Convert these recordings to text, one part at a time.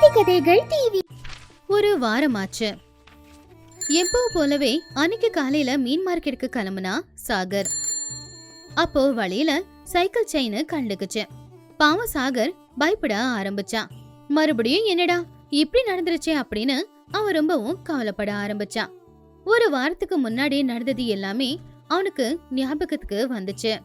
நீதி கதைகள் டிவி ஒரு வாரமாச்சு. எப்போ போலவே அன்னைக்கு காலையில மீன் மார்க்கெட்டுக்கு கிளம்புனா சாகர். அப்போ வழியில சைக்கிள் செயின் கண்டுக்குச்சு. பாவம் சாகர் பயப்பட ஆரம்பிச்சான். மறுபடியும் என்னடா இப்படி நடந்துருச்சே அப்படின்னு அவன் ரொம்பவும் கவலைப்பட ஆரம்பிச்சான். ஒரு வாரத்துக்கு முன்னாடி நடந்தது எல்லாமே அவனுக்கு ஞாபகத்துக்கு வந்துச்சு.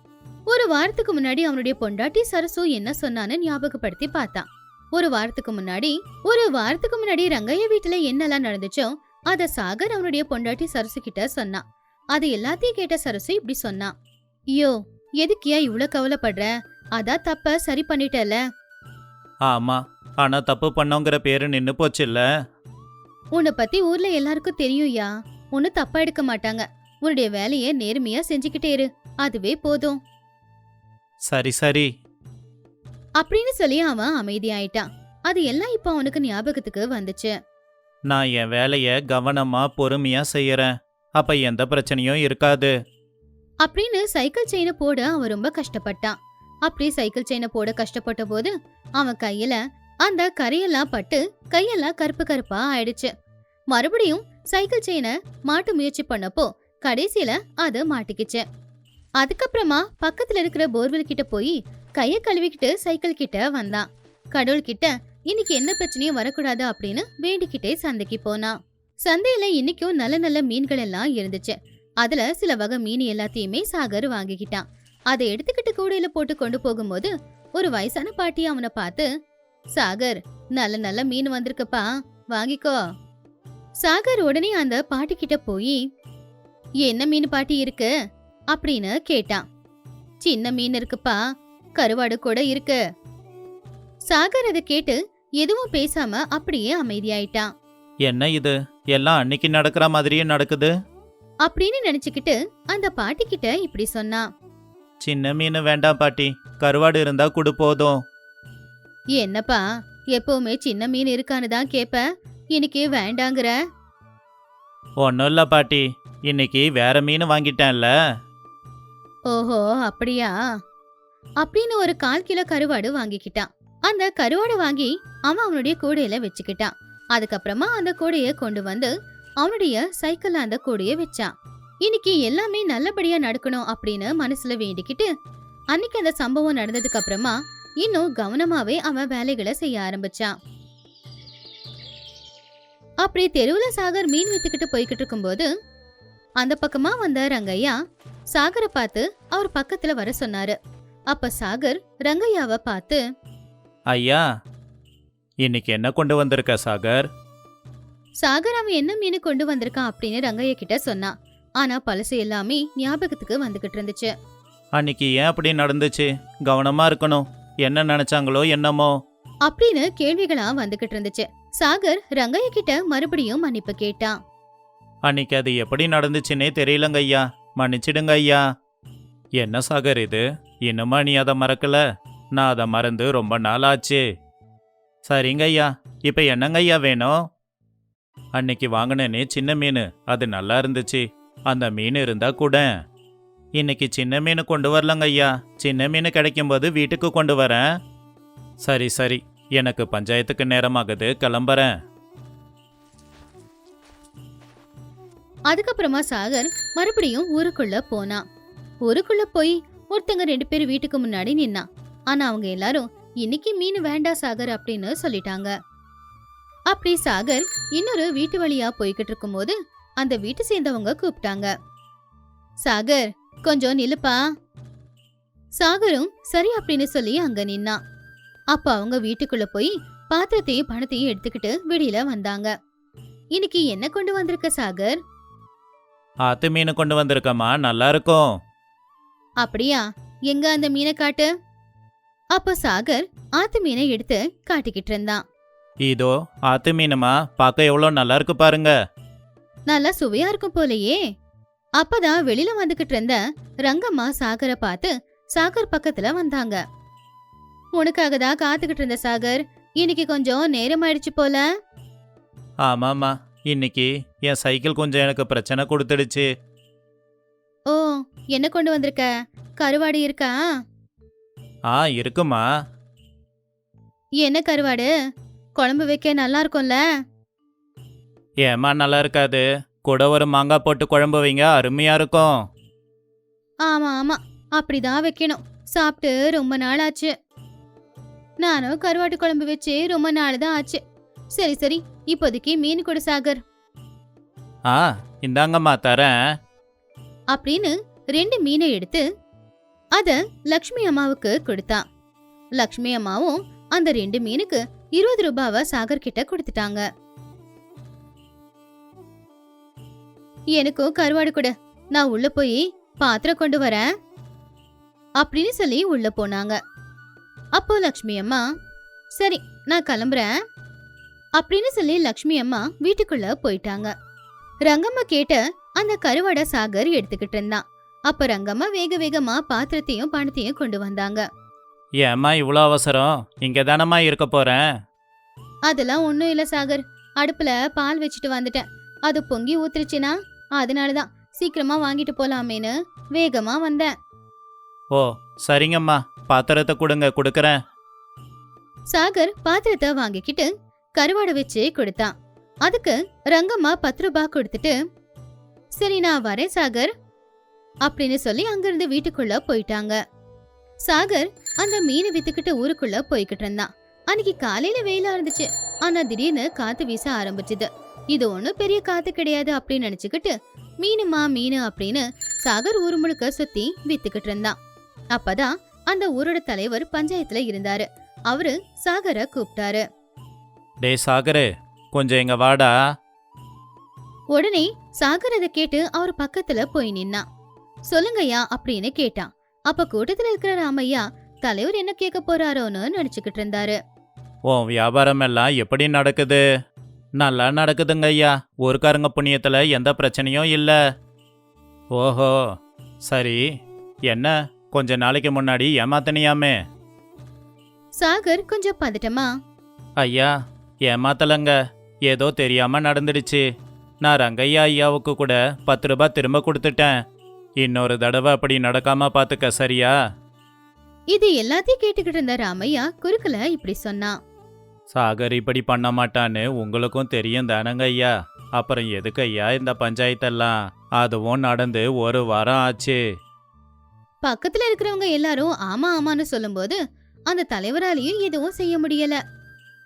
ஒரு வாரத்துக்கு முன்னாடி அவனுடைய பொண்டாட்டி சரசு என்ன சொன்னான்னு ஞாபகப்படுத்தி பார்த்தான். ஒரு வாரத்துக்கு முன்னாடி ஒரு வாரத்துக்கு முன்னாடி ரங்கைய வீட்டுல என்னெல்லாம் நடந்துச்சோ அத சாகர் அவனுடைய பொண்டாட்டி சரசு கிட்ட சொன்னான் அது எல்லாத்தையும் கேட்ட சரசு இப்படி சொன்னான் ஐயோ எதுக்கியா இவ்ளோ கவலைப்படுற? அதான் தப்ப சரி பண்ணிட்டல? ஆமா ஆனா தப்பு பண்ணோங்கிற பேரு நின்னு போச்சுல்ல. உன்னை பத்தி ஊர்ல எல்லாருக்கும் தெரியும்யா உன்னை தப்பா எடுக்க மாட்டாங்க. உன்னுடைய வேலைய நேர்மையா செஞ்சுக்கிட்டே இரு. அதுவே போதும். சரி சரி. அப்படின்னு சொல்லி அவன் அமைதியாயிட்டான். அது எல்லாம் இப்ப அவனுக்கு ஞாபகத்துக்கு வந்துச்சு. நான் என் வேலைய கவனமா பொறுமையா செய்யறேன். அப்ப எந்த பிரச்சனையும் இருக்காது. அப்படின்னு சைக்கிள் செயினை போட அவன் ரொம்ப கஷ்டப்பட்டான். அப்படி சைக்கிள் செயினை போட கஷ்டப்பட்ட போது அவன் கையில அந்த கரையெல்லாம் பட்டு கையெல்லாம் கருப்பு கருப்பா ஆயிடுச்சு. மறுபடியும் சைக்கிள் செயினை மாட்டு முயற்சி பண்ணப்போ கடைசியில அது மாட்டிக்கிச்சு. அதுக்கப்புறமா பக்கத்துல இருக்கிற போர்வெல் கிட்ட போய் கைய கழுவிக்கிட்டு சைக்கிள் கிட்ட வந்தான். கடவுள் கிட்ட இன்னைக்கு எந்த பிரச்சனையும் வரக்கூடாது அப்படின்னு வேண்டிக்கிட்டே சந்தைக்கு போனான். சந்தையில இன்னைக்கும் நல்ல நல்ல மீன்கள் எல்லாம் இருந்துச்சு. அதுல சில வகை மீன் எல்லாத்தையுமே சாகர் வாங்கிக்கிட்டான். அதை எடுத்துக்கிட்டு கூடையில போட்டு கொண்டு போகும்போது ஒரு வயசான பாட்டி அவனை பார்த்து சாகர் நல்ல நல்ல மீன் வந்திருக்குப்பா வாங்கிக்கோ. சாகர் உடனே அந்த பாட்டி கிட்ட போய் என்ன மீன் பாட்டி இருக்கு? அப்படின்னு கேட்டான். சின்ன மீன் இருக்குப்பா கருவாடு கூட இருக்கு. சாகர் அதை கேட்டு எதுவும் பேசாம அப்படியே அமைதியாயிட்டான். என்ன இது? எல்லாம் அன்னைக்கு நடக்கிற மாதிரியே நடக்குது? அப்படின்னு நினைச்சுக்கிட்டு அந்த பாட்டி கிட்ட இப்படி சொன்னான் சின்ன மீன் வேண்டாம் பாட்டி. கருவாடு இருந்தா குடு போதும். என்னப்பா எப்பவுமே சின்ன மீன் இருக்கான்னு தான் கேப்ப. இன்னைக்கு வேண்டாங்கிற? ஒன்றும் இல்லை பாட்டி. இன்னைக்கு வேற மீன் வாங்கிட்டேன்ல. ஓஹோ அப்படியா? அப்படின்னு ஒரு கால் கிலோ கருவாடு வாங்கிக்கிட்டான். அந்த கருவாடு வாங்கி அவன் அவனுடைய கூடையில வச்சுக்கிட்டான். அதுக்கப்புறமா அந்த கூடைய கொண்டு வந்து அவனுடைய சைக்கிள்ல அந்த கூடைய வச்சான். இன்னைக்கு எல்லாமே நல்லபடியா நடக்கணும் அப்படின்னு மனசுல வேண்டிக்கிட்டு அன்னைக்கு அந்த சம்பவம் நடந்ததுக்கு அப்புறமா இன்னும் கவனமாவே அவன் வேலைகளை செய்ய ஆரம்பிச்சான். அப்படி தெருவுல சாகர் மீன் வித்துக்கிட்டு போய்கிட்டு இருக்கும்போது அந்த பக்கமா வந்த ரங்கையா சாகரை பார்த்து அவர் பக்கத்துல வர சொன்னாரு. அப்ப சாகர் ரங்கையாவை பார்த்து ஐயா இன்னைக்கு என்ன கொண்டு வந்திருக்க சாகர்? சாகர் அவன் என்ன மீன் கொண்டு வந்திருக்கான் அப்படின்னு ரங்கையா கிட்ட சொன்னான் ஆனா பழசு எல்லாமே ஞாபகத்துக்கு வந்துகிட்டு இருந்துச்சு. அன்னைக்கு ஏன் அப்படி நடந்துச்சு? கவனமா இருக்கணும். என்ன நினைச்சாங்களோ என்னமோ. அப்படின்னு கேள்விகளா வந்துகிட்டு இருந்துச்சு. சாகர் ரங்கையா கிட்ட மறுபடியும் மன்னிப்பு கேட்டான். அன்னைக்கு அது எப்படி நடந்துச்சுன்னே தெரியலங்க ஐயா. மன்னிச்சிடுங்க ஐயா. என்ன சாகர் இது? இன்னுமா நீ அதை மறக்கல? நான் அதை மறந்து ரொம்ப நாள் ஆச்சு சரிங்க ஐயா இப்போ என்னங்க ஐயா வேணும்? அன்னைக்கு வாங்கினேனே சின்ன மீன் அது நல்லா இருந்துச்சு. அந்த மீன் இருந்தா கூட. இன்னைக்கு சின்ன மீன் கொண்டு வரலங்க ஐயா சின்ன மீன் கிடைக்கும்போது வீட்டுக்கு கொண்டு வரேன். சரி சரி எனக்கு பஞ்சாயத்துக்கு நேரமாகுது கிளம்புறேன். அதுக்கப்புறமா சாகர் மறுபடியும் ஊருக்குள்ள போனான் ஊருக்குள்ள போய் ஒருத்தங்க ரெண்டு பேர் வீட்டுக்கு முன்னாடி நின்னா. ஆனா அவங்க எல்லாரும் இன்னைக்கு மீன் வேண்டாம் சாகர் அப்படின்னு சொல்லிட்டாங்க. அப்படி சாகர் இன்னொரு வீட்டு வழியா போய்கிட்டு இருக்கும்போது அந்த வீட்டு சேர்ந்தவங்க கூப்பிட்டாங்க. சாகர் கொஞ்சம் நிலுப்பா சாகரும் சரி அப்படின்னு சொல்லி அங்க நின்னா. அப்ப அவங்க வீட்டுக்குள்ள போய் பாத்திரத்தையும் பணத்தையும் எடுத்துக்கிட்டு வெளியில வந்தாங்க. இன்னைக்கு என்ன கொண்டு வந்திருக்க சாகர்? ஆத்து மீன் கொண்டு வந்திருக்கம்மா நல்லா இருக்கும். அப்படியா? எங்க அந்த மீனை காட்டு? அப்ப சாகர் ஆத்து மீனை எடுத்து காட்டிக்கிட்டு இருந்தான். இதோ ஆத்து மீனுமா? பார்க்க எவ்வளோ நல்லா இருக்கு பாருங்க. நல்லா சுவையா இருக்கும் போலயே. அப்பதான் வெளியில வந்துகிட்டு இருந்த ரங்கம்மா சாகரை பார்த்து சாகர் பக்கத்துல வந்தாங்க. உனக்காக தான் காத்துக்கிட்டு இருந்த சாகர் இன்னைக்கு கொஞ்சம் நேரம் ஆயிடுச்சு போல? ஆமாம்மா இன்னைக்கு என் சைக்கிள் கொஞ்சம் எனக்கு பிரச்சனை கொடுத்துடுச்சு. ஓ என்ன கொண்டு வந்திருக்க? கருவாடு இருக்கா? ஆ இருக்குமா என்ன கருவாடு? குழம்பு வைக்க நல்லா இருக்கும்ல? ஏமா நல்லா இருக்காது. கூட ஒரு மாங்காய் போட்டு குழம்பு வைங்க அருமையா இருக்கும். ஆமா ஆமா. அப்படிதான் வைக்கணும். சாப்பிட்டு ரொம்ப நாள் ஆச்சு. நானும் கருவாட்டு குழம்பு வச்சு ரொம்ப நாள் தான் ஆச்சு. சரி சரி. இப்போதைக்கு மீன் கொடு சாகர். ஆ இந்தாங்கம்மா தரேன். அப்படின்னு ரெண்டு மீனை எடுத்து அத லக்ஷ்மி அம்மாவுக்கு கொடுத்தான் லக்ஷ்மி அம்மாவும் அந்த ரெண்டு மீனுக்கு இருபது ரூபாவை சாகர் கிட்ட கொடுத்துட்டாங்க. எனக்கும் கருவாடு கொடு. நான் உள்ள போய் பாத்திரம் கொண்டு வரேன். அப்படின்னு சொல்லி உள்ள போனாங்க. அப்போ லக்ஷ்மி அம்மா சரி நான் கிளம்புறேன். அப்படின்னு சொல்லி லக்ஷ்மி அம்மா வீட்டுக்குள்ள போயிட்டாங்க. ரங்கம்மா கேட்ட அந்த கருவாடை சாகர் எடுத்துக்கிட்டு இருந்தான். அப்ப ரங்கம்மா வேக வேகமா பாத்திரத்தையும் பணத்தையும் கொண்டு வந்தாங்க. ஏம்மா இவ்வளோ அவசரம்? இங்கே தானம்மா இருக்க போறேன். அதெல்லாம் ஒண்ணும் இல்ல சாகர். அடுப்புல பால் வச்சுட்டு வந்துட்டேன். அது பொங்கி ஊத்துருச்சுனா அதனாலதான். சீக்கிரமா வாங்கிட்டு போலாமேன்னு வேகமா வந்தேன். ஓ சரிங்கம்மா. பாத்திரத்தை கொடுங்க கொடுக்குறேன். சாகர் பாத்திரத்தை வாங்கிக்கிட்டு கருவாடை வச்சு கொடுத்தான். அதுக்கு ரங்கம்மா பத்து ரூபாய் கொடுத்துட்டு சரி நான் வரேன் சாகர். அப்படின்னு சொல்லி அங்கிருந்து வீட்டுக்குள்ள போயிட்டாங்க. சாகர் அந்த மீனை வித்துக்கிட்டு ஊருக்குள்ள போய்கிட்டு இருந்தான். அன்னைக்கு காலையில வெயிலா இருந்துச்சு. ஆனா திடீர்னு காத்து வீச ஆரம்பிச்சுது. இது ஒண்ணும் பெரிய காத்து கிடையாது அப்படின்னு நினைச்சுக்கிட்டு மீனுமா மீனு அப்படின்னு சாகர் ஊர் முழுக்க சுத்தி வித்துக்கிட்டு இருந்தான். அப்பதான் அந்த ஊரோட தலைவர் பஞ்சாயத்துல இருந்தாரு. அவரு சாகரை கூப்பிட்டாரு. டேய் சாகரு கொஞ்சம் இங்க வாடா. உடனே சாகர் அதை கேட்டு அவர் பக்கத்துல போய் நின்னான். சொல்லுங்கய்யா அப்படின்னு கேட்டான். அப்ப கூட்டத்துல இருக்கிற ராமையா தலைவர் என்ன கேட்க போறாரோன்னு நினைச்சுக்கிட்டு இருந்தாரு. உன் வியாபாரம் எல்லாம் எப்படி நடக்குது? நல்லா நடக்குதுங்க ஐயா ஊருக்காரங்க புண்ணியத்தில் எந்த பிரச்சனையும் இல்லை. ஓஹோ சரி. என்ன கொஞ்ச நாளைக்கு முன்னாடி ஏமாத்தனியாமே? சாகர் கொஞ்சம் பதட்டமா ஐயா ஏமாத்தலங்க. ஏதோ தெரியாம நடந்துடுச்சு. நான் ரங்கையா ஐயாவுக்கு கூட பத்து ரூபாய் திரும்ப கொடுத்துட்டேன். இன்னொரு தடவை அப்படி நடக்காம பாத்துக்க சரியா? இது எல்லாத்தையும் கேட்டுக்கிட்டு இருந்த ராமையா குறுக்கல இப்படி சொன்னான் சாகர் இப்படி பண்ண மாட்டான்னு உங்களுக்கும் தெரியும் தானங்க ஐயா. அப்புறம் எதுக்கு ஐயா இந்த பஞ்சாயத்தெல்லாம்? அதுவும் நடந்து ஒரு வாரம் ஆச்சு. பக்கத்துல இருக்கிறவங்க எல்லாரும் ஆமா ஆமான்னு சொல்லும்போது அந்த தலைவராலையும் எதுவும் செய்ய முடியல.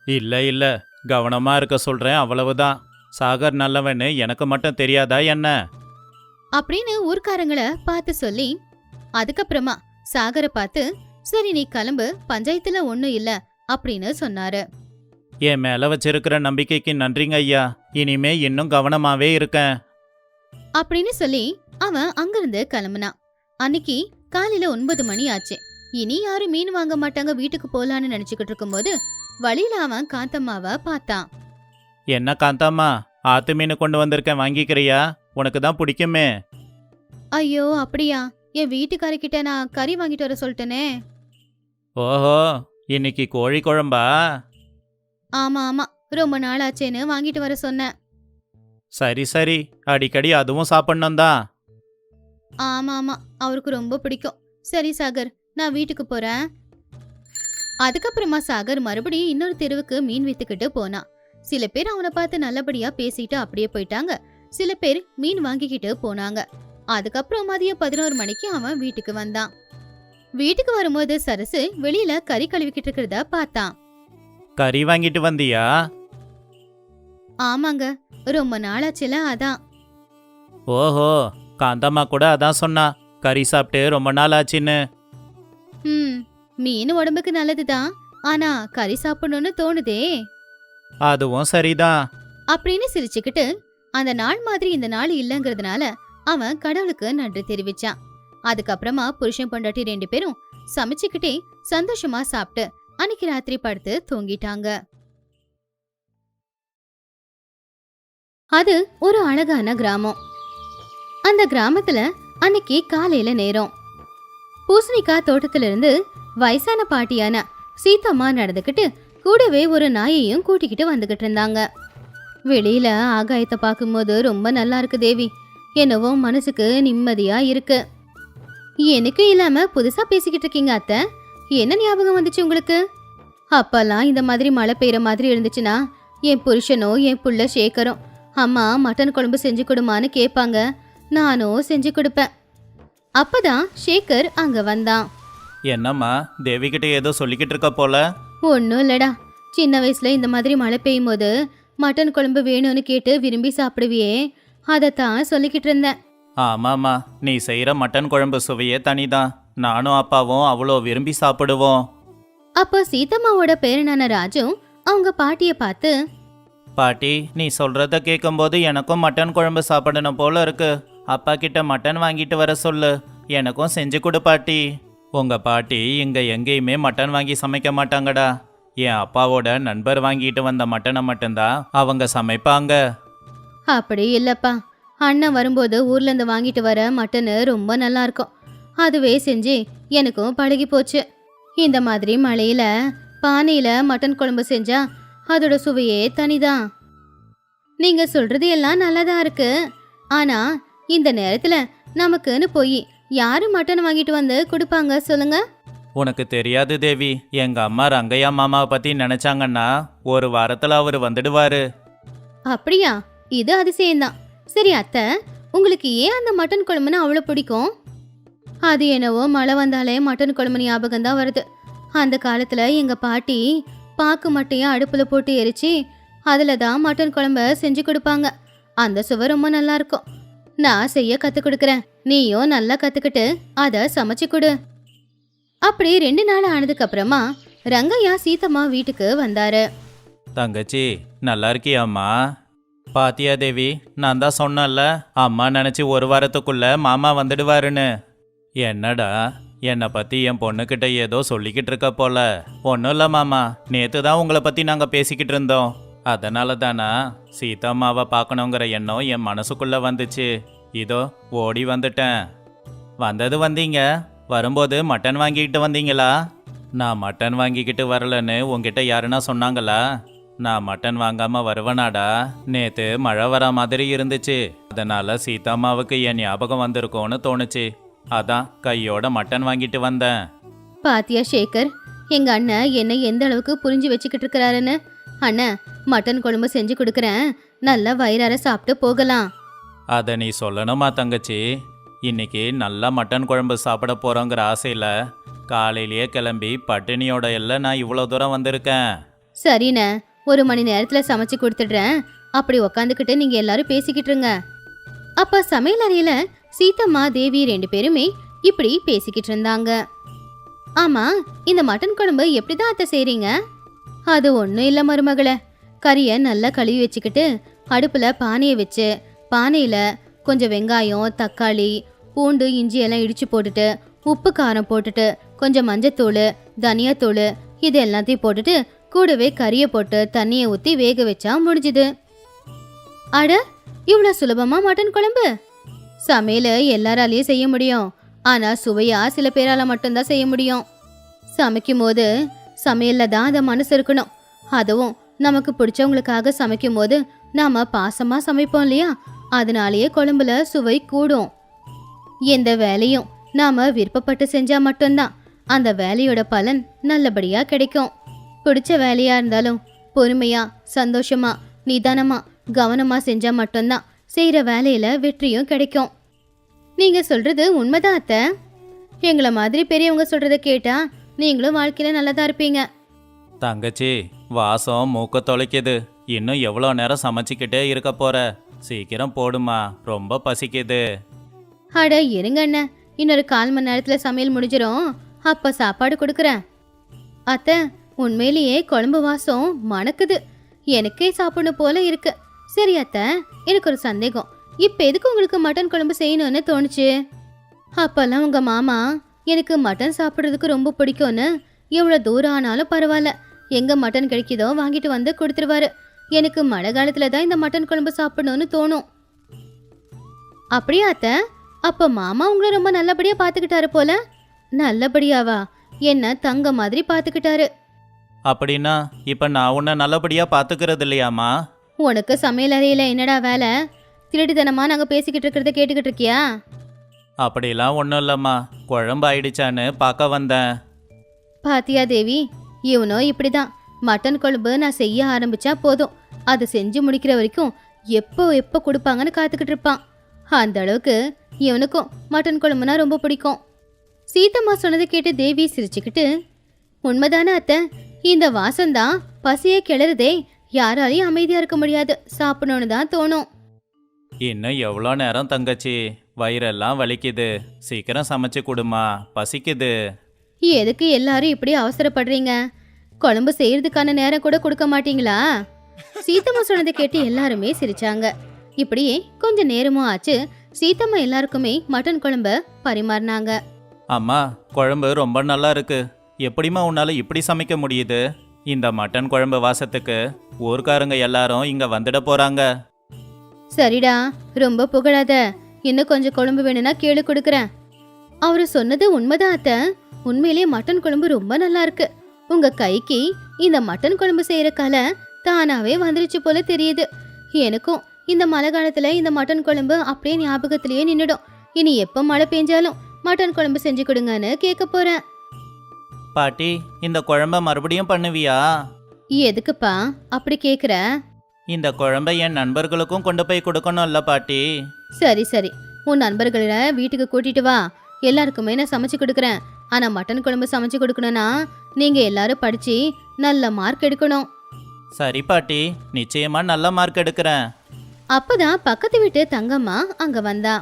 இல்ல இல்ல. கவனமா இருக்க சொல்றேன் அவ்வளவுதான். சாகர் நல்லவன்னு எனக்கு மட்டும் தெரியாதா என்ன? அப்படின்னு ஊர்க்காரங்கள பார்த்து சொல்லி அதுக்கப்புறமா சாகரை பார்த்து சரி நீ கிளம்பு பஞ்சாயத்துல ஒண்ணும் இல்ல அப்படின்னு சொன்னாரு. என் மேல வச்சிருக்கிற நம்பிக்கைக்கு நன்றிங்க ஐயா. இனிமே இன்னும் கவனமாவே இருக்கேன். அப்படின்னு சொல்லி அவன் அங்கிருந்து கிளம்புனான். அன்னைக்கு காலையில ஒன்பது மணி ஆச்சு. இனி யாரும் மீன் வாங்க மாட்டாங்க வீட்டுக்கு போலான்னு நினைச்சுக்கிட்டு இருக்கும்போது வழியில அவன் காந்தம்மாவை பார்த்தான். என்ன காந்தாம்மா? ஆத்து மீன் கொண்டு வந்திருக்கேன் வாங்கிக்கிறியா? உனக்கு தான் பிடிக்குமே. ஐயோ அப்படியா? என் வீட்டுக்காரர்கிட்ட நான் கறி வாங்கிட்டு வர சொல்லிட்டேனே. ஓஹோ இன்னைக்கு கோழி குழம்பா? ஆமா ஆமா. ரொம்ப நாள் ஆச்சேன்னு வாங்கிட்டு வர சொன்னேன். சரி சரி. அடிக்கடி அதுவும் சாப்பிடணும் தான். ஆமா ஆமா. அவருக்கு ரொம்ப பிடிக்கும். சரி சாகர் நான் வீட்டுக்கு போறேன். அதுக்கப்புறமா சாகர் மறுபடியும் இன்னொரு தெருவுக்கு மீன் வித்துக்கிட்டு போனான். சில பேர் அவனை பார்த்து நல்லபடியா பேசிட்டு அப்படியே போயிட்டாங்க. சில பேர் மீன் வாங்கிக்கிட்டு போனாங்க. அதுக்கப்புறம் மதியம் பதினோரு மணிக்கு அவன் வீட்டுக்கு வந்தான். வீட்டுக்கு வரும்போது சரசு வெளியில கறி கழுவிக்கிட்டு இருக்கிறத பார்த்தான். கறி வாங்கிட்டு வந்தியா? ஆமாங்க ரொம்ப நாளாச்சுல அதான். ஓஹோ காந்தம்மா கூட அதான் சொன்னா கறி சாப்பிட்டு ரொம்ப நாள் ஆச்சுன்னு ம் மீன் உடம்புக்கு நல்லதுதான் ஆனா கறி சாப்பிடணும்னு தோணுதே. அதுவும் சரிதான். அப்படின்னு சிரிச்சுக்கிட்டு அந்த நாள் மாதிரி இந்த நாள் இல்லைங்கிறதுனால அவன் கடவுளுக்கு நன்றி தெரிவிச்சான். அதுக்கப்புறமா புருஷன் பொண்டாட்டி ரெண்டு பேரும் சமைச்சுக்கிட்டே சந்தோஷமா சாப்பிட்டு அன்னைக்கு ராத்திரி படுத்து தூங்கிட்டாங்க. அது ஒரு அழகான கிராமம். அந்த கிராமத்துல அன்னைக்கு காலையில நேரம். பூசணிக்காய் தோட்டத்துல இருந்து வயசான பாட்டியான சீத்தம்மா நடந்துக்கிட்டு கூடவே ஒரு நாயையும் கூட்டிக்கிட்டு வந்துகிட்டு இருந்தாங்க. வெளியில ஆகாயத்தை பார்க்கும்போது ரொம்ப நல்லா இருக்கு தேவி. என்னவோ மனசுக்கு நிம்மதியா இருக்கு. எனக்கு இல்லாம புதுசா பேசிக்கிட்டு இருக்கீங்க அத்தை. என்ன ஞாபகம் வந்துச்சு உங்களுக்கு? அப்பெல்லாம் இந்த மாதிரி மழை பெய்யுற மாதிரி இருந்துச்சுன்னா என் புருஷனோ என் புள்ள சேகரும் அம்மா மட்டன் குழம்பு செஞ்சு கொடுமான்னு கேட்பாங்க. நானும் செஞ்சு கொடுப்பேன். அப்பதான் சேகர் அங்க வந்தான். என்னம்மா தேவிகிட்ட ஏதோ சொல்லிக்கிட்டு இருக்க போல? ஒன்றும் இல்லடா. சின்ன வயசுல இந்த மாதிரி மழை பெய்யும் போது மட்டன் குழம்பு வேணும்னு கேட்டு விரும்பி சாப்பிடுவியே. அதைத்தான் சொல்லிக்கிட்டு இருந்தேன். ஆமாம்மா நீ செய்கிற மட்டன் குழம்பு சுவையே தனிதான். நானும் அப்பாவும் அவ்வளோ விரும்பி சாப்பிடுவோம். அப்போ சீதம்மாவோட பேரனான ராஜு அவங்க பாட்டிய பார்த்து பாட்டி நீ சொல்றத கேட்கும்போது எனக்கும் மட்டன் குழம்பு சாப்பிடணும் போல இருக்கு. அப்பா கிட்ட மட்டன் வாங்கிட்டு வர சொல்லு. எனக்கும் செஞ்சு கொடு பாட்டி. உங்க பாட்டி இங்க எங்கேயுமே மட்டன் வாங்கி சமைக்க மாட்டாங்கடா. என் அப்பாவோட நண்பர் வாங்கிட்டு வந்த மட்டனை மட்டும்தான் அவங்க சமைப்பாங்க. அப்படி இல்லப்பா. அண்ணன் வரும்போது ஊர்ல இருந்து வாங்கிட்டு வர மட்டனு ரொம்ப நல்லா இருக்கும் அதுவே செஞ்சு எனக்கும் பழகி போச்சு. இந்த மாதிரி மழையில பானையில மட்டன் குழம்பு செஞ்சா அதோட சுவையே தனிதான் நீங்க சொல்றது எல்லாம் நல்லதா இருக்கு. ஆனா இந்த நேரத்துல நமக்குன்னு போய் யாரு மட்டன் வாங்கிட்டு வந்து கொடுப்பாங்க சொல்லுங்க? உனக்கு தெரியாது தேவி. எங்க அம்மா ரங்கையா மாமாவை பத்தி நினைச்சாங்கன்னா ஒரு வாரத்துல அவர் வந்துடுவாரு. அப்படியா? இது அதிசயம்தான். சரி அத்தை உங்களுக்கு ஏன் அந்த மட்டன் குழம்புன்னு அவ்வளோ பிடிக்கும்? அது என்னவோ மழை வந்தாலே மட்டன் குழம்பு ஞாபகம் தான் வருது. அந்த காலத்தில் எங்கள் பாட்டி பாக்கு மட்டையை அடுப்பில் போட்டு எரிச்சு அதில் தான் மட்டன் குழம்ப செஞ்சு கொடுப்பாங்க. அந்த சுவை ரொம்ப நல்லா இருக்கும். நான் செய்ய கற்றுக் கொடுக்குறேன். நீயும் நல்லா கற்றுக்கிட்டு அதை சமைச்சு கொடு. அப்படி ரெண்டு நாள் ஆனதுக்கு அப்புறமா ரங்கையா சீதம்மா வீட்டுக்கு வந்தாரு. தங்கச்சி நல்லா இருக்கியாம்மா? பாத்தியா தேவி நான் தான் சொன்னேன்ல அம்மா நினைச்சு ஒரு வாரத்துக்குள்ள மாமா வந்துடுவாருன்னு. என்னடா என்னை பத்தி என் பொண்ணுக்கிட்ட ஏதோ சொல்லிக்கிட்டு இருக்க போல. ஒன்றும் இல்லை மாமா நேற்று தான் உங்களை பத்தி நாங்கள் பேசிக்கிட்டு இருந்தோம். அதனால தானா சீதாம்மாவை பார்க்கணுங்கிற எண்ணம் என் மனசுக்குள்ள வந்துச்சு. இதோ ஓடி வந்துட்டேன். வந்தது வந்தீங்க? வரும்போது மட்டன் வாங்கிக்கிட்டு வந்தீங்களா? நான் மட்டன் வாங்கிக்கிட்டு வரலன்னு உங்ககிட்ட யாருன்னா சொன்னாங்களா? நான் மட்டன் வாங்காம வருவனாடா. நேத்து மழை வர மாதிரி இருந்துச்சு. அதனால சீதாம்மாவுக்கு என் ஞாபகம் வந்திருக்கோன்னு தோணுச்சு. அதான் கையோட மட்டன் வாங்கிட்டு வந்தேன். பாத்தியா சேகர் எங்க அண்ணன் என்னை எந்த அளவுக்கு புரிஞ்சு வச்சுக்கிட்டு இருக்கிறாருன்னு? அண்ணன் மட்டன் குழம்பு செஞ்சு கொடுக்குறேன். நல்லா வயிறார சாப்பிட்டு போகலாம். அதை நீ சொல்லணுமா தங்கச்சி? இன்னைக்கு நல்லா மட்டன் குழம்பு சாப்பிட போறோங்கிற ஆசையில காலையிலேயே கிளம்பி பட்டினியோட எல்லாம் நான் இவ்வளோ தூரம் வந்திருக்கேன். சரிண்ணே ஒரு மணி நேரத்துல சமைச்சு கொடுத்துடுறேன். அப்படி உக்காந்துக்கிட்டு நீங்க எல்லாரும் பேசிக்கிட்டு இருங்க. அப்ப சமையல் அறையில சீதம்மா தேவி ரெண்டு பேருமே இப்படி பேசிக்கிட்டு இருந்தாங்க. ஆமா இந்த மட்டன் குழம்பு எப்படிதான் அத்தை செய்றீங்க? அது ஒன்றும் இல்லை மருமகளே. கறியை நல்லா கழுவி வச்சுக்கிட்டு அடுப்பில் பானையை வச்சு பானையில் கொஞ்சம் வெங்காயம் தக்காளி பூண்டு இஞ்சி எல்லாம் இடித்து போட்டுட்டு உப்பு காரம் போட்டுட்டு கொஞ்சம் மஞ்சத்தூள் தனியாத்தூள் இது எல்லாத்தையும் போட்டுட்டு கூடவே கறியை போட்டு தண்ணியை ஊற்றி வேக வச்சா முடிஞ்சுது. அட இவ்வளோ சுலபமாக மட்டன் குழம்பு? சமையல் எல்லாராலையும் செய்ய முடியும். ஆனால் சுவையாக சில பேரால் மட்டும்தான் செய்ய முடியும். சமைக்கும் போது சமையலில் தான் அதை மனசு இருக்கணும். அதுவும் நமக்கு பிடிச்சவங்களுக்காக சமைக்கும் போது நாம் பாசமாக சமைப்போம் இல்லையா? அதனாலேயே குழம்புல சுவை கூடும். எந்த வேலையும் நாம விருப்பப்பட்டு செஞ்சா மட்டும்தான். அந்த வேலையோட பலன் நல்லபடியா கிடைக்கும். பிடிச்ச வேலையா இருந்தாலும் பொறுமையா சந்தோஷமா நிதானமா கவனமா செஞ்சா மட்டும்தான் செய்யற வேலையில வெற்றியும் கிடைக்கும். நீங்க சொல்றது உண்மைதான் அத்தை. எங்களை மாதிரி பெரியவங்க சொல்றத கேட்டா நீங்களும் வாழ்க்கையில நல்லதா இருப்பீங்க. தங்கச்சி வாசம் மூக்க தொலைக்குது. இன்னும் எவ்வளோ நேரம் சமைச்சிக்கிட்டே இருக்க போற? சீக்கிரம் போடுமா. ரொம்ப பசிக்குது. அட இருங்க அண்ணன் இன்னொரு கால் மணி நேரத்துல சமையல் முடிஞ்சிரும். அப்ப சாப்பாடு கொடுக்குறேன். அத்தை உண்மையிலேயே குழம்பு வாசம் மணக்குது. எனக்கே சாப்பிடணும் போல இருக்கு. சரி அத்தை எனக்கு ஒரு சந்தேகம். இப்ப எதுக்கு உங்களுக்கு மட்டன் குழம்பு செய்யணும்னு தோணுச்சு? அப்பெல்லாம் உங்க மாமா எனக்கு மட்டன் சாப்பிட்றதுக்கு ரொம்ப பிடிக்கும்னு எவ்வளோ தூரம் ஆனாலும் பரவாயில்ல. எங்க மட்டன் கிடைக்குதோ வாங்கிட்டு வந்து கொடுத்துருவாரு. எனக்கு மழை காலத்துல தான் இந்த மட்டன் குழம்பு சாப்பிடணும்னு தோணும். அப்படியா அத்தை? அப்ப மாமா உங்களை ரொம்ப நல்லபடியா பாத்துக்கிட்டாரு போல? நல்லபடியாவா? என்ன தங்க மாதிரி பாத்துக்கிட்டாரு. அப்படின்னா இப்போ நான் உன்னை நல்லபடியாக பார்த்துக்கிறது இல்லையாம்மா? உனக்கு சமையல் அறையில என்னடா வேலை? திருட்டுத்தனமா நாங்க பேசிக்கிட்டு இருக்கிறத கேட்டுக்கிட்டு இருக்கியா? அப்படிலாம் ஒன்றும் இல்லைம்மா. குழம்பு ஆயிடுச்சான்னு பார்க்க வந்தேன். பாத்தியா தேவி? இவனோ இப்படிதான். மட்டன் குழம்பு நான் செய்ய ஆரம்பிச்சா போதும். அதை செஞ்சு முடிக்கிற வரைக்கும் எப்போ எப்போ கொடுப்பாங்கன்னு காத்துக்கிட்டு இருப்பான். அந்த அளவுக்கு இவனுக்கும் மட்டன் குழம்புனா ரொம்ப பிடிக்கும். சீதம்மா சொன்னதை கேட்டு தேவி சிரிச்சுக்கிட்டு உண்மைதானே அத்தை? இந்த வாசம்தான் பசியே கிளறுதே. யாராலையும் அமைதியா இருக்க முடியாது. சாப்பிடணும்னு தான் தோணும். இன்னும் எவ்வளோ நேரம் தங்கச்சி? வயிறெல்லாம் வலிக்குது. சீக்கிரம் சமைச்சு கொடுமா பசிக்குது. எதுக்கு எல்லாரும் இப்படி அவசரப்படுறீங்க? குழம்பு செய்யறதுக்கான நேரம் கூட கொடுக்க மாட்டீங்களா? சீத்தம்மா சொன்னதை கேட்டு எல்லாருமே சிரிச்சாங்க. இப்படியே கொஞ்ச நேரமும் ஆச்சு. சீத்தம்மா எல்லாருக்குமே மட்டன் குழம்ப பரிமாறினாங்க. அம்மா குழம்பு ரொம்ப நல்லா இருக்கு. எப்படிம்மா உன்னால இப்படி சமைக்க முடியுது? இந்த மட்டன் குழம்பு வாசத்துக்கு ஊர்க்காரங்க எல்லாரும் இங்க வந்துட போறாங்க. சரிடா ரொம்ப புகழாத. இன்னும் கொஞ்சம் குழம்பு வேணும்னா கேளு கொடுக்குறேன். அவரு சொன்னது உண்மைதான் அத்தை. உண்மையிலேயே மட்டன் குழம்பு ரொம்ப நல்லா இருக்கு. உங்க கைக்கு இந்த மட்டன் குழம்பு செய்யற கலை தானாவே வந்துருச்சு போல தெரியுது. எனக்கும் இந்த மழை காலத்துல இந்த மட்டன் குழம்பு அப்படியே ஞாபகத்திலேயே நின்னுடும். இனி எப்ப மழை பெஞ்சாலும் மட்டன் குழம்பு செஞ்சு கொடுங்கன்னு கேட்க போறேன். பாட்டி இந்த குழம்ப மறுபடியும் பண்ணுவியா? எதுக்குப்பா? அப்படி கேக்குற? இந்த குழம்ப என் நண்பர்களுக்கும் கொண்டு போய் கொடுக்கணும்ல பாட்டி. சரி சரி. உன் நண்பர்களை வீட்டுக்கு கூட்டிட்டு வா. எல்லாருக்குமே நான் சமைச்சு கொடுக்குறேன். ஆனா மட்டன் குழம்பு சமைச்சு கொடுக்கணும்னா நீங்க எல்லாரும் படிச்சு நல்ல மார்க் எடுக்கணும். சரி பாட்டி நிச்சயமா நல்ல மார்க் எடுக்கிறேன். அப்பதான் பக்கத்து வீட்டு தங்கம்மா அங்க வந்தா.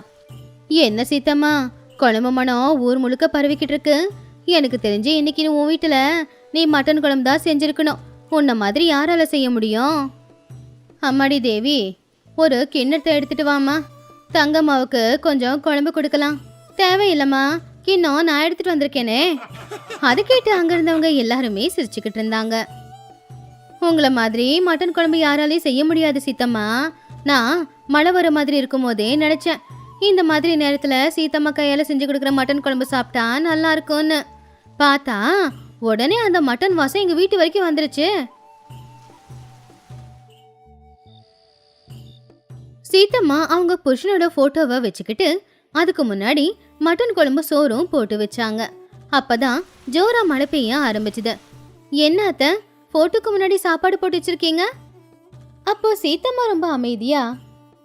என்ன சீத்தம்மா குழம்பு மனம் ஊர் முழுக்க பரவிக்கிட்டு இருக்கு. எனக்கு தெரிஞ்சு இன்னைக்கு நீ உன் வீட்டுல நீ மட்டன் குழம்பு தான் செஞ்சிருக்கணும். உன்ன மாதிரி யாரால செய்ய முடியும்? அம்மாடி தேவி ஒரு கிண்ணத்தை எடுத்துட்டு வாம்மா. தங்கம்மாவுக்கு கொஞ்சம் குழம்பு கொடுக்கலாம். தேவையில்லைம்மா கிண்ணம் நான் எடுத்துட்டு வந்திருக்கேனே. அது கேட்டு அங்க இருந்தவங்க எல்லாருமே சிரிச்சுக்கிட்டு இருந்தாங்க. உங்களை மாதிரி மட்டன் குழம்பு யாராலையும் செய்ய முடியாது சீத்தம்மா. நான் மழை வர மாதிரி இருக்கும் போதே நினைச்சேன். இந்த மாதிரி நேரத்தில் சீத்தம்மா கையால் செஞ்சு கொடுக்குற மட்டன் குழம்பு சாப்பிட்டா நல்லா இருக்கும்னு. பார்த்தா உடனே அந்த மட்டன் வாசம் எங்கள் வீட்டு வரைக்கும் வந்துருச்சு. சீத்தம்மா அவங்க புருஷனோட ஃபோட்டோவை வச்சுக்கிட்டு அதுக்கு முன்னாடி மட்டன் குழம்பு சோறும் போட்டு வச்சாங்க. அப்பதான் ஜோரா மழை பெய்ய ஆரம்பிச்சுது. என்னத்தை போட்டுக்கு முன்னாடி சாப்பாடு போட்டு வச்சிருக்கீங்க? அப்போ சீத்தம்மா ரொம்ப அமைதியா?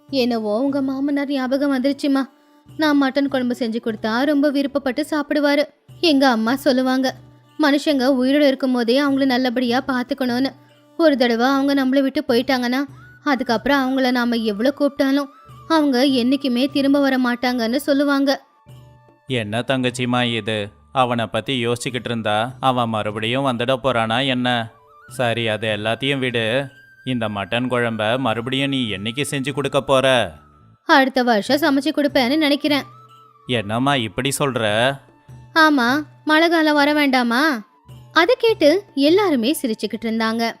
என்னவோ உங்க மாமனார் ஞாபகம் வந்துருச்சுமா. நான் மட்டன் குழம்பு செஞ்சு கொடுத்தா ரொம்ப விருப்பப்பட்டு சாப்பிடுவாரு. எங்க அம்மா சொல்லுவாங்க மனுஷங்க உயிரோட இருக்கும் போதே அவங்கள நல்லபடியா பார்த்துக்கணும்னு. ஒரு தடவை அவங்க நம்மளை விட்டு போயிட்டாங்கன்னா அதுக்கப்புறம் அவங்கள நாம எவ்வளோ கூப்பிட்டாலும் அவங்க என்னைக்குமே திரும்ப வர மாட்டாங்கன்னு சொல்லுவாங்க. என்ன தங்கச்சிமா இது? அவனை பத்தி யோசிச்சுக்கிட்டு இருந்தா அவன் மறுபடியும் வந்துட போறானா என்ன? சரி அது எல்லாத்தையும் விடு. இந்த மட்டன் குழம்ப மறுபடியும் நீ என்னைக்கு செஞ்சு கொடுக்க போற? அடுத்த வருஷம் சமைச்சு கொடுப்பேன்னு நினைக்கிறேன். என்னம்மா இப்படி சொல்ற? ஆமா மழை காலம் வர வேண்டாமா? அதை கேட்டு எல்லாருமே சிரிச்சுக்கிட்டு இருந்தாங்க.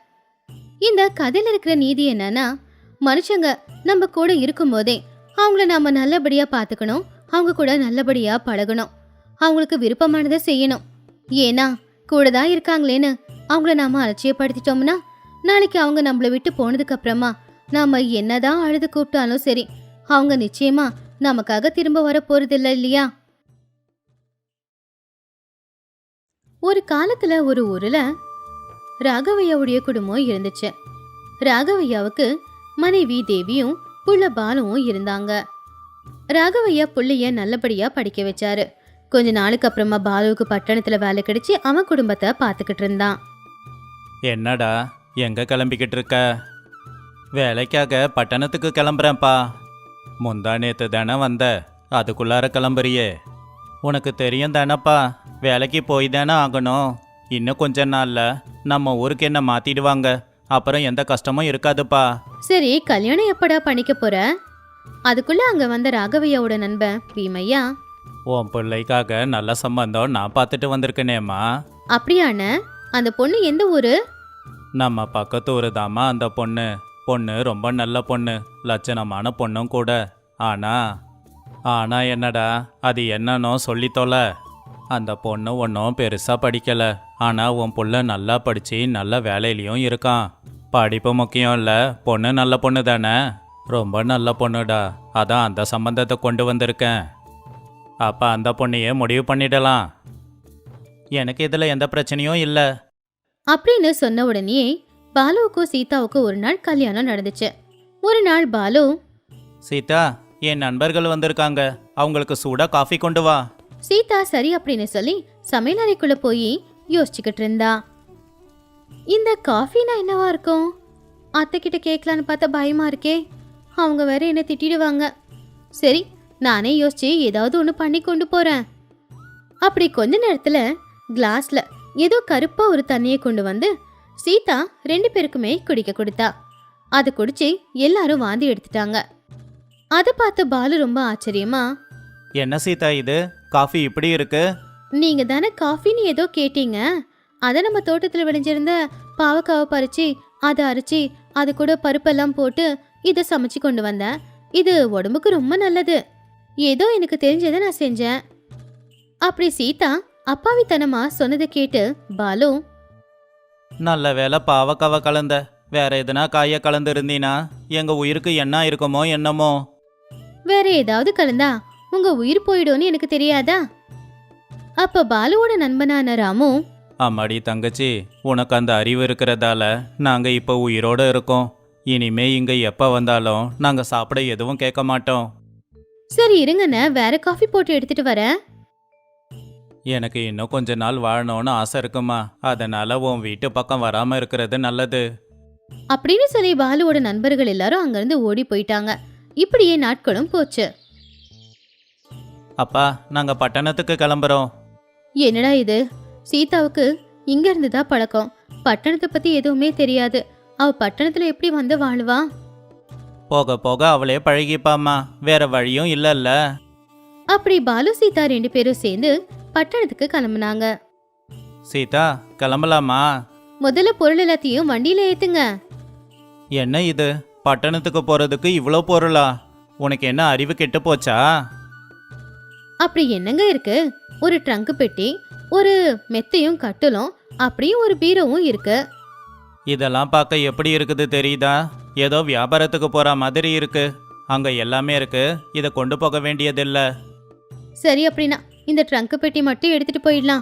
இந்த கதையில இருக்கிற நீதி என்னன்னா மனுஷங்க நம்ம கூட இருக்கும்போதே அவங்கள நாம நல்லபடியா பார்த்துக்கணும் அவங்க கூட நல்லபடியா பழகணும். அவங்களுக்கு விருப்பமானதை செய்யணும். ஏன்னா கூட தான் இருக்காங்களேன்னு அவங்கள நாம அலட்சியப்படுத்திட்டோம்னா நாளைக்கு அவங்க நம்மளை விட்டு போனதுக்கு அப்புறமா நாம என்னதான் அழுது கூப்பிட்டாலும் சரி அவங்க நிச்சயமா நமக்காக திரும்ப வர போறதில்ல இல்லையா? ஒரு காலத்துல ஒரு ஊர்ல ராகவையாவுடைய குடும்பம் இருந்துச்சு. ராகவையாவுக்கு மனைவி தேவியும் புள்ள பாலுவும் இருந்தாங்க. ராகவையா புள்ளைய நல்லபடியா படிக்க வச்சாரு. கொஞ்ச நாளுக்கு அப்புறமா பாலுவுக்கு பட்டணத்துல வேலை கிடைச்சு அவன் குடும்பத்தை பார்த்துக்கிட்டு இருந்தான். என்னடா எங்க கிளம்பிக்கிட்டு இருக்க? வேலைக்காக பட்டணத்துக்கு கிளம்புறேன்ப்பா. முந்தா நேத்து தானே வந்த அதுக்குள்ளார கிளம்புறியே. உனக்கு தெரியும் தானப்பா வேலைக்கு போய் தானே ஆகணும். இன்னும் கொஞ்ச நாள்ல நம்ம ஊருக்கு என்ன மாத்திடுவாங்க? அப்புறம் எந்த கஷ்டமும் இருக்காதுப்பா. சரி கல்யாணம் எப்படா பண்ணிக்க போற? அதுக்குள்ள அங்க வந்த ராகவையாவோட நண்பன் பீமையா? உன் பிள்ளைக்காக நல்ல சம்பந்தம் நான் பார்த்துட்டு வந்திருக்கேனேம்மா. அப்படியான அந்த பொண்ணு எந்த ஊரு? நம்ம பக்கத்து ஊரு தாம்மா அந்த பொண்ணு. பொண்ணு ரொம்ப நல்ல பொண்ணு லட்சணமான பொண்ணும் கூட. ஆனா ஆனா என்னடா அது என்னன்னோ சொல்லி தொலை. அந்த பொண்ணு ஒன்றும் பெருசாக படிக்கல. ஆனா உன் புள்ள நல்லா படிச்சு நல்ல வேலையிலையும் இருக்கான். படிப்பு முக்கியம் இல்லை பொண்ணு நல்ல பொண்ணு தானே ரொம்ப நல்ல பொண்ணுடா. அதான் அந்த சம்பந்தத்தை கொண்டு வந்திருக்கேன். அப்போ அந்த பொண்ணையே முடிவு பண்ணிடலாம். எனக்கு இதில் எந்த பிரச்சனையும் இல்லை. அப்படின்னு சொன்ன உடனே பாலுவுக்கும் சீதாவுக்கும் ஒரு நாள் கல்யாணம் நடந்துச்சு. ஒரு நாள் பாலு சீதா என் நண்பர்கள் வந்திருக்காங்க. அவங்களுக்கு சூடா காஃபி கொண்டு வா. சீதா சரி அப்படின்னு சொல்லி சமையலறைக்குள்ள போய் யோசிச்சுக்கிட்டு இருந்தா. இந்த காஃபினா என்னவா இருக்கும்? அத்தை கிட்ட கேட்கலான்னு பார்த்தா பயமா இருக்கே. அவங்க வேற என்ன திட்டிடுவாங்க. சரி நானே யோசிச்சு ஏதாவது ஒன்று பண்ணி கொண்டு போறேன். அப்படி கொஞ்ச நேரத்துல கிளாஸ்ல ஏதோ கருப்பா ஒரு தண்ணியை கொண்டு வந்து சீதா ரெண்டு பேருக்குமே குடிக்க கொடுத்தா. அது குடிச்சு எல்லாரும் வாந்தி எடுத்துட்டாங்க. அதை பார்த்த பாலு ரொம்ப ஆச்சரியமா என்ன சீதா இது? காஃபி இப்படி இருக்கு? நீங்க தானே காஃபின்னு ஏதோ கேட்டீங்க. அதை நம்ம தோட்டத்தில் விளைஞ்சிருந்த பாவக்காவை பறிச்சு அதை அரைச்சி அது கூட பருப்பெல்லாம் போட்டு இதை சமைச்சு கொண்டு வந்தேன். இது உடம்புக்கு ரொம்ப நல்லது. ஏதோ எனக்கு தெரிஞ்சதை நான் செஞ்சேன். அப்படி சீதா அப்பாவித்தனமா சொன்னதை கேட்டு பாலு நல்ல வேலை பாவக்காவ கலந்த வேற எதுனா காய கலந்து இருந்தீனா எங்க உயிருக்கு என்ன இருக்குமோ என்னமோ. வேற ஏதாவது கலந்தா உங்க உயிர் போயிடும்னு எனக்கு தெரியாதா? அப்ப பாலுவோட நண்பனான ராமு அம்மாடி தங்கச்சி உனக்கு அந்த அறிவு இருக்கிறதால நாங்க இப்போ உயிரோட இருக்கோம். இனிமே இங்க எப்ப வந்தாலும் நாங்க சாப்பிட எதுவும் கேட்க மாட்டோம். சரி இருங்கண்ணே வேற காஃபி போட்டு எடுத்துட்டு வரேன். எனக்கு இன்னும் கொஞ்ச நாள் வாழணும்னு ஆசை இருக்குமா? அதனால உன் வீட்டு பக்கம் வராம இருக்கிறது நல்லது. அப்படின்னு சொல்லி பாலுவோட நண்பர்கள் எல்லாரும் அங்கிருந்து ஓடி போயிட்டாங்க. இப்படியே நாட்களும் போச்சு. அப்பா நாங்க பட்டணத்துக்கு கிளம்புறோம். என்னடா இது? சீதாவுக்கு இங்க இருந்து தான் பழக்கம். பட்டணத்தை பத்தி எதுவுமே தெரியாது. அவ பட்டணத்துல எப்படி வந்து வாழுவா? போக போக அவளே பழகிப்பாம்மா. வேற வழியும் இல்லைல்ல. அப்படி பாலு சீதா ரெண்டு பேரும் சேர்ந்து பட்டணத்துக்கு கிளம்புனாங்க. சீதா கிளம்பலாமா? முதல்ல பொருள் எல்லாத்தையும் வண்டியில ஏத்துங்க. என்ன இது? பட்டணத்துக்கு போறதுக்கு இவ்வளோ பொருளா? உனக்கு என்ன அறிவு கெட்டு போச்சா? அப்படி என்னங்க இருக்கு? ஒரு ட்ரங்க் பெட்டி ஒரு மெத்தையும் கட்டிலும் அப்படியும் ஒரு பீரோவும் இருக்கு. இதெல்லாம் பார்க்க எப்படி இருக்குது தெரியுதா? ஏதோ வியாபாரத்துக்கு போற மாதிரி இருக்கு. அங்க எல்லாமே இருக்கு. இதை கொண்டு போக வேண்டியதில்ல. சரி அப்படின்னா இந்த ட்ரங்க் பெட்டி மட்டும் எடுத்துட்டு போயிடலாம்.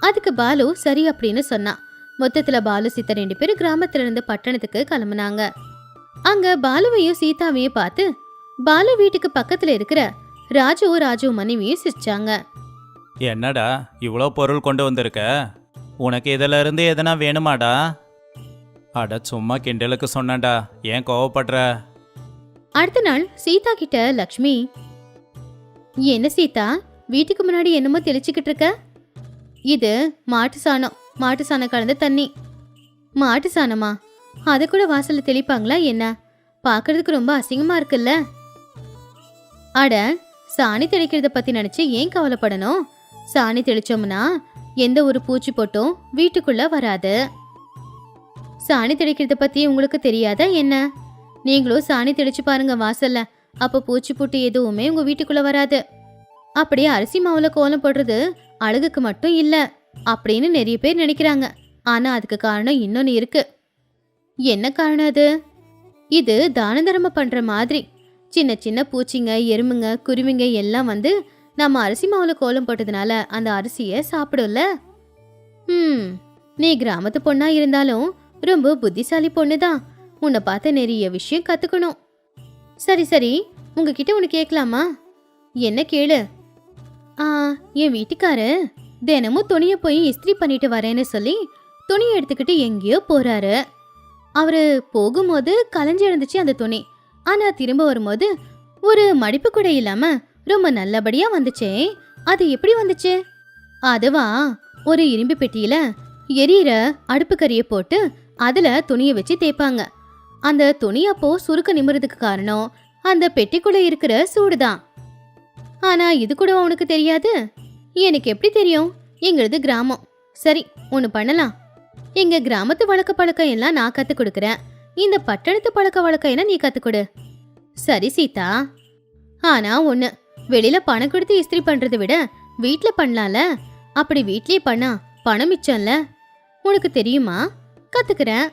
அதுக்கு பாலு சரி அப்படின்னு சொன்னான் மொத்தத்துல பாலு சீதா ரெண்டு பேரும் கிராமத்துல இருந்து பட்டணத்துக்கு கிளம்புனாங்க. அங்க பாலுவையும் சீதாவையும் பார்த்து பாலு வீட்டுக்கு பக்கத்துல இருக்கிற ராஜு ராஜு மனைவியும் சிரிச்சாங்க. என்னடா இவ்வளோ பொருள் கொண்டு வந்திருக்க? உனக்கு இதுல இருந்து எதனா வேணுமாடா? அட சும்மா கிண்டலுக்கு சொன்னேன்டா. ஏன் கோவப்படுற? அடுத்த நாள் சீதா கிட்ட லக்ஷ்மி என்ன சீதா வீட்டுக்கு முன்னாடி என்னமோ தெளிச்சுக்கிட்டு இருக்க? இது மாட்டு சாணம் மாட்டு சாணம் கலந்த தண்ணி. மாட்டு சாணமா? அதை கூட வாசல்ல தெளிப்பாங்களா என்ன? பார்க்கறதுக்கு ரொம்ப அசிங்கமா இருக்குல்ல. அட சாணி தெளிக்கிறத பத்தி நினைச்சு ஏன் கவலைப்படணும்? சாணி தெளிச்சோம்னா எந்த ஒரு பூச்சி போட்டும் வீட்டுக்குள்ள வராது. சாணி தெளிக்கிறத பத்தி உங்களுக்கு தெரியாதா என்ன? நீங்களும் சாணி தெளிச்சு பாருங்க வாசல்ல. அப்ப பூச்சி புட்டு எதுவுமே உங்க வீட்டுக்குள்ள வராது. அப்படியே அரிசி மாவுல கோலம் போடுறது அழகுக்கு மட்டும் இல்ல அப்படின்னு நிறைய பேர் நினைக்கிறாங்க. ஆனா அதுக்கு காரணம் இன்னொன்னு இருக்கு. என்ன காரணம் அது? இது தான தர்மம் பண்ற மாதிரி. சின்ன சின்ன பூச்சிங்க எறும்புங்க குருவிங்க எல்லாம் வந்து நம்ம அரிசி மாவுல கோலம் போட்டதுனால அந்த அரிசியை சாப்பிடும்ல? ம் நீ கிராமத்து பொண்ணா இருந்தாலும் ரொம்ப புத்திசாலி பொண்ணு தான் உன்னை பார்த்து நிறைய விஷயம் கற்றுக்கணும் சரி சரி. உங்ககிட்ட ஒன்று கேட்கலாமா? என்ன கேளு. ஆ என் வீட்டுக்காரு தினமும் துணியை போய் இஸ்திரி பண்ணிட்டு வரேன்னு சொல்லி துணியை எடுத்துக்கிட்டு எங்கேயோ போறாரு. அவர் போகும்போது கலைஞ்சு இருந்துச்சு அந்த துணி. ஆனால் திரும்ப வரும்போது ஒரு மடிப்பு கூட இல்லாமல் ரொம்ப நல்லபடியாக வந்துச்சே. அது எப்படி வந்துச்சு? அதுவா? ஒரு இரும்பு பெட்டியில் எரியிற அடுப்பு கறியை போட்டு அதில் துணியை வச்சு தேய்ப்பாங்க. அந்த துணி அப்போ சுருக்க நிமிறதுக்கு காரணம் அந்த பெட்டிக்குள்ள இருக்கிற சூடுதான். ஆனா இது கூட உனக்கு தெரியாது? எனக்கு எப்படி தெரியும்? எங்களது கிராமம். சரி ஒன்று பண்ணலாம். எங்க கிராமத்து வழக்க பழக்கம் எல்லாம் நான் கற்றுக் கொடுக்குறேன். இந்த பட்டணத்து பழக்க வழக்கம் எல்லாம் நீ கற்றுக் கொடு. சரி சீதா. ஆனா ஒண்ணு வெளியில பணம் கொடுத்து இஸ்திரி பண்றதை விட வீட்டில் பண்ணலாம்ல? அப்படி வீட்லயே பண்ணா பணம் மிச்சம்ல? உனக்கு தெரியுமா? கத்துக்கிறேன்.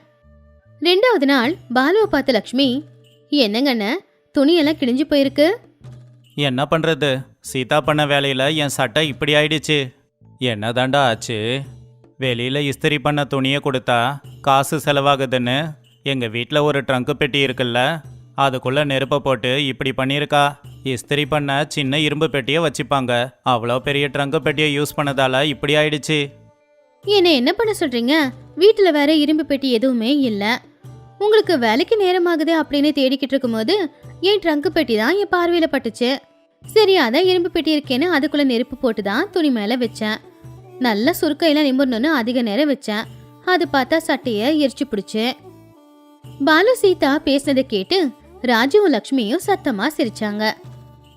ரெண்டாவது நாள் பாலுவை பார்த்த லக்ஷ்மி என்னங்கண்ண துணியெல்லாம் கிழிஞ்சு போயிருக்கு? என்ன பண்றது? சீதா பண்ண வேலையில என் சட்டை இப்படி ஆயிடுச்சு. என்னதாண்டா ஆச்சு? வெளியில இஸ்திரி பண்ண துணியை கொடுத்தா காசு செலவாகுதுன்னு எங்க வீட்டில் ஒரு ட்ரங்கு பெட்டி இருக்குல்ல அதுக்குள்ள நெருப்பை போட்டு இப்படி பண்ணியிருக்கா? இஸ்திரி பண்ண சின்ன இரும்பு பெட்டியை வச்சுப்பாங்க. அவ்வளோ பெரிய ட்ரங்கு பெட்டியை யூஸ் பண்ணதால இப்படி ஆயிடுச்சு. என்ன என்ன பண்ண சொல்றீங்க? வீட்டில் வேற இரும்பு பெட்டி எதுவுமே இல்லை. உங்களுக்கு வேலைக்கு நேரமாகுது அப்படின்னு தேடிக்கிட்டு இருக்கும்போது என் ட்ரங்கு பெட்டி தான் என் பார்வையில் பட்டுச்சு. சரி அதான் இரும்பு பெட்டி இருக்கேன்னு அதுக்குள்ள நெருப்பு போட்டு தான் துணி மேலே வச்சேன். நல்லா சுருக்கையெல்லாம் நிமிரணும்னு அதிக நேரம் வச்சேன். அது பார்த்தா சட்டையை எரிச்சு பிடிச்சு. பாலு சீதா பேசினதை கேட்டு ராஜுவும் லக்ஷ்மியும் சத்தமாக சிரிச்சாங்க.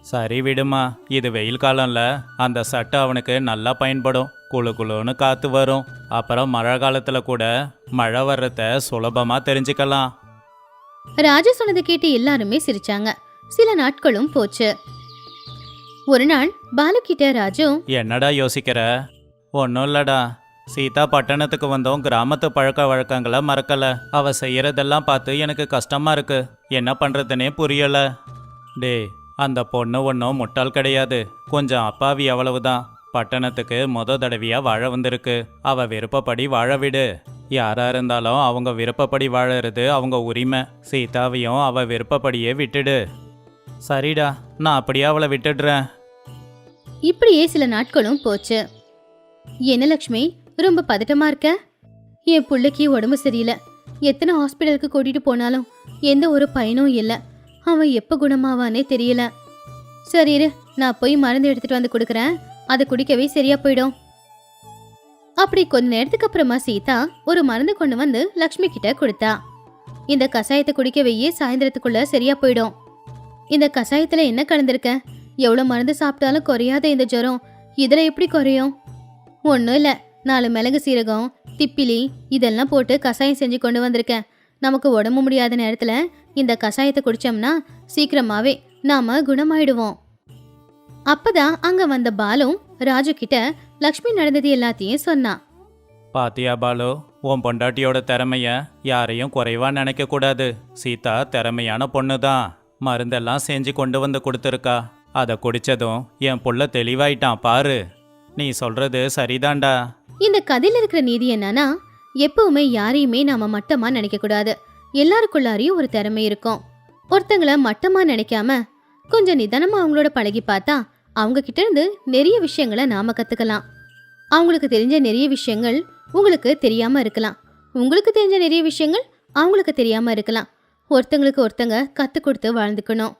சரி விடுமா இது வெயில் காலம்ல அந்த சட்டை அவனுக்கு நல்லா பயன்படும். குளு குளுன்னு காத்து வரும். அப்புறம் மழை காலத்துல கூட மழை வர்றத சுலபமா தெரிஞ்சுக்கலாம். ராஜு சொன்னதை கேட்டு எல்லாருமே சிரிச்சாங்க. சில நாட்களும் போச்சு. ஒரு நாள் பாலு கிட்ட ராஜு என்னடா யோசிக்கிற? ஒன்றும் இல்லடா. சீதா பட்டணத்துக்கு வந்தோம் கிராமத்து பழக்க வழக்கங்களை மறக்கல. அவ செய்யறதெல்லாம் பார்த்து எனக்கு கஷ்டமா இருக்கு. என்ன பண்றதுனே புரியல. டேய் அந்த பொண்ணு ஒன்றும் முட்டாள் கிடையாது. கொஞ்சம் அப்பாவி அவ்வளவுதான். பட்டணத்துக்கு மொத தடவையாக வாழ வந்திருக்கு. அவ விருப்பப்படி வாழ விடு. யாரா இருந்தாலும் அவங்க விருப்பப்படி வாழறது அவங்க உரிமை. சீதாவையும் அவ விருப்பப்படியே விட்டுடு. சரிடா நான் அப்படியே அவளை விட்டுடுறேன். இப்படியே சில நாட்களும் போச்சு. என்ன லக்ஷ்மி ரொம்ப பதட்டமா இருக்க? என் பிள்ளைக்கு உடம்பு சரியில்லை. எத்தனை ஹாஸ்பிட்டலுக்கு கூட்டிட்டு போனாலும் எந்த ஒரு பயனும் இல்லை. அவன் எப்போ குணமாவானே தெரியல. சரி இரு நான் போய் மருந்து எடுத்துட்டு வந்து கொடுக்குறேன். அதை குடிக்கவே சரியா போயிடும். அப்படி கொஞ்ச நேரத்துக்கு அப்புறமா சீதா ஒரு மருந்து கொண்டு வந்து லக்ஷ்மி கிட்ட கொடுத்தா. இந்த கஷாயத்தை குடிக்க வையே சாயந்தரத்துக்குள்ள சரியா போயிடும். இந்த கஷாயத்துல என்ன கலந்துருக்க? எவ்வளோ மருந்து சாப்பிட்டாலும் குறையாத இந்த ஜுரம். இதில் எப்படி குறையும்? ஒன்றும் இல்லை. நாலு மிளகு சீரகம் திப்பிலி இதெல்லாம் போட்டு கஷாயம் செஞ்சு கொண்டு வந்திருக்கேன். நமக்கு உடம்பு முடியாத நேரத்தில் இந்த கஷாயத்தை குடிச்சோம்னா சீக்கிரமாவே நாம குணமாயிடுவோம். அப்பதான் அங்க வந்த பாலு ராஜு கிட்ட லக்ஷ்மி நடந்தது எல்லாத்தையும் சொன்னான் பாத்தியா பாலு உன் பொண்டாட்டியோட திறமைய யாரையும் குறைவா நினைக்க கூடாது. சீதா திறமையான பொண்ணு தான் மருந்தெல்லாம் செஞ்சு கொண்டு வந்து கொடுத்துருக்கா. அதை குடிச்சதும் என் புள்ள தெளிவாயிட்டான் பாரு. நீ சொல்றது சரிதான்டா. இந்த கதையில இருக்கிற நீதி என்னன்னா எப்பவுமே யாரையுமே நாம மட்டமா நினைக்கக்கூடாது. எல்லாருக்குள்ளாரையும் ஒரு திறமை இருக்கும். ஒருத்தங்கள மட்டமா நினைக்காம கொஞ்சம் நிதானமா அவங்களோட பழகி பார்த்தா அவங்க கிட்ட இருந்து நிறைய விஷயங்களை நாம கத்துக்கலாம். அவங்களுக்கு தெரிஞ்ச நிறைய விஷயங்கள் உங்களுக்கு தெரியாம இருக்கலாம். உங்களுக்கு தெரிஞ்ச நிறைய விஷயங்கள் அவங்களுக்கு தெரியாம இருக்கலாம். ஒருத்தங்களுக்கு ஒருத்தங்க கத்து கொடுத்து வாழ்ந்துக்கணும்.